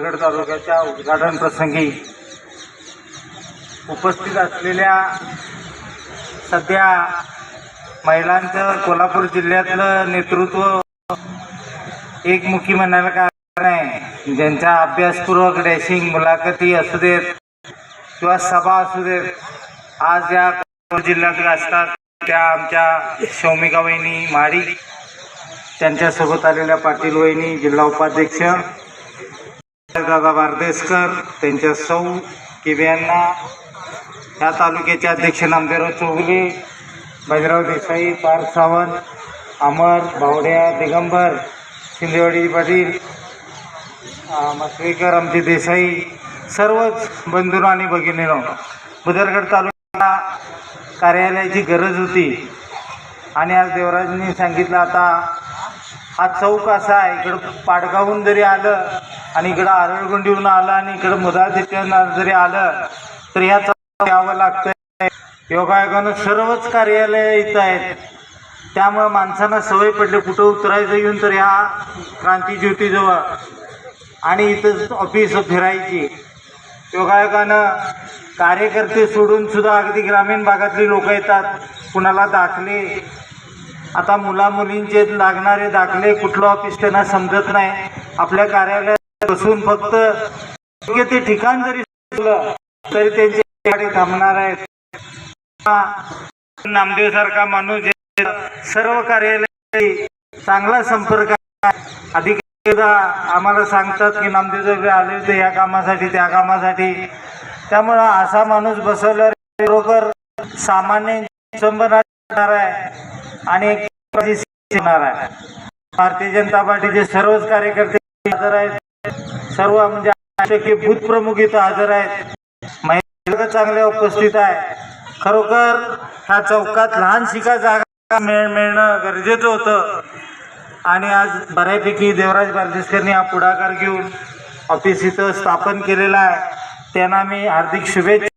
गड तालुक्याच्या उद्घाटन प्रसंगी उपस्थित असलेल्या सध्या महिलांचं कोल्हापूर जिल्ह्यातलं नेतृत्व एकमुखी म्हणायला कारण आहे. ज्यांच्या अभ्यासपूर्वक डॅशिंग मुलाखती असू देत किंवा सभा असू देत आज या कोल्हापूर जिल्ह्यात असतात त्या आमच्या शौमिका वहिनी माडी त्यांच्यासोबत आलेल्या पाटील वहिनी जिल्हा उपाध्यक्ष दादा बारदेसकर त्यांच्या सौ किव्यांना या तालुक्याचे अध्यक्ष नामदेवराव चौगुले बाजीराव देसाई पार्थ सावंत अमर भावड्या दिगंबर शिंदेवाडी पाटील अं, आमचे देसाई सर्वच बंधू आणि भगिनीनो बुदरगड तालुक्याला कार्यालयाची गरज होती. आणि आज देवराजांनी सांगितलं आता हा चौक असा आहे इकडं पाडगावून जरी आलं आणि इकडं आरळगुंडीहून आलं आणि इकडं मुदाळ जरी आलं तर ह्या यावं लागतंय. योगायोगानं सर्वच कार्यालय इथं आहेत. त्यामुळं माणसांना सवय पडली कुठं उतरायचं येऊन तर ह्या क्रांतीज्योतीजवळ आणि इथं ऑफिस फिरायची. योगायोगानं कार्यकर्ते सोडून सुद्धा अगदी ग्रामीण भागातली लोक येतात. कुणाला दाखले. आता मुला मुलींचे लागणारे दाखले कुठलं ऑफिस त्यांना समजत नाही. आपल्या कार्यालयात बसून फक्त योग्य ते ठिकाण जरी तरी त्यांचे गाडी थांबणार आहेत नामदेव सारखा माणूस सर्व कार्यालय चांगला संपर्क अधिकारी आम्हाला सांगतात की नामदेव साहेब आले होते या कामासाठी त्या कामासाठी. त्यामुळं असा माणूस बसवल्यावर खरोखर सामान्य संबंध आहे आणि होणार आहे. भारतीय जनता पार्टीचे सर्वच कार्यकर्ते हजर आहेत. सर्व म्हणजे टक्के भूत प्रमुख इथं हजर आहेत. महिला चांगल्या उपस्थित आहे. खरोखर ह्या चौकात लहान शिका जागा मिळ मिळणं गरजेचं होतं. आणि आज बऱ्यापैकी देवराज बारदेसकरनी हा पुढाकार घेऊन ऑफिस इथं स्थापन केलेला आहे. त्यांना मी हार्दिक शुभेच्छा